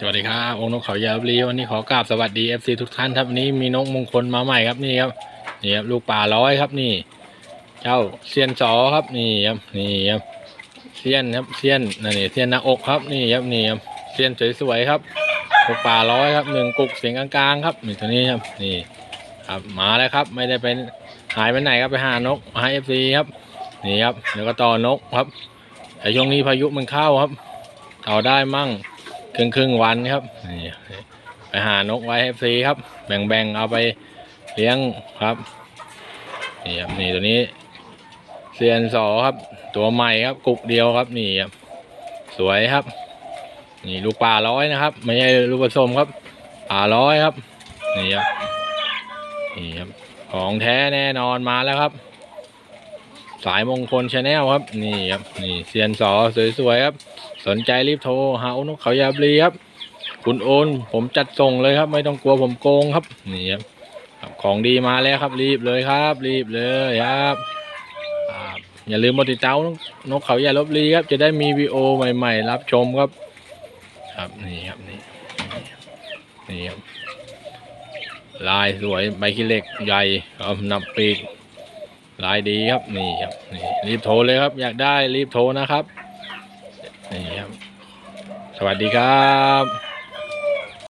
สวัสดีครับองค์นกเขายาวรีวันนี้ขอกราบสวัสดี FC ทุกท่านครับวันนี้มีนกมงคลมาใหม่ครับนี่ครับนี่ครับลูกป่าร้อยครับนี่ เจ้าเซียนสอครับนี่ครับนี่ครับเซียนครับเซียนนั่นนี่เซียนหน้าอกครับนี่ครับนี่ครับเซียนสวยๆครับลูกป่าร้อยครับหนึ่งกุกเสียงกลางๆครับนี่ตัวนี้ครับนี่ครับมาแล้วครับไม่ได้เป็นหายไปไหนครับไปหานกหา FC ครับนี่ครับแล้วก็ต่อนกครับแต่ช่วงนี้พายุมันเข้าครับต่อได้มั่ง ครึ่งครึ่งวันครับนี่ไปหานกไว้ให้ฟรีครับ แบ่งๆเอาไปเลี้ยงครับนี่ครับนี่ตัวนี้เซียนสอครับ ตัวใหม่ครับกุกเดียวครับนี่ครับสวยครับ นี่ลูกป่าร้อยนะครับ ไม่ใช่ลูกผสมครับป่าร้อยครับนี่ครับนี่ครับของแท้แน่นอนมาแล้วครับ สายมงคลชาแนลครับ นี่ครับ นี่เซียนสอสวยๆครับ สนใจรีบโทรหาอนกเขายาบลีครับ คุณโอน ผมจัดส่งเลยครับ ไม่ต้องกลัวผมโกงครับ นี่ครับ ของดีมาแล้วครับ รีบเลยครับ รีบเลยครับครับ อย่าลืมมาติดตามนกเขายาลบลีครับ จะได้มีวีโอใหม่ๆ รับชมครับ ครับนี่ครับนี่นี่ครับลายสวยใบขี้เหล็กใหญ่ครับนับปีก ลายดีครับนี่ครับนี่รีบโทรเลยครับ อยากได้รีบโทรนะครับนี่ครับ สวัสดีครับ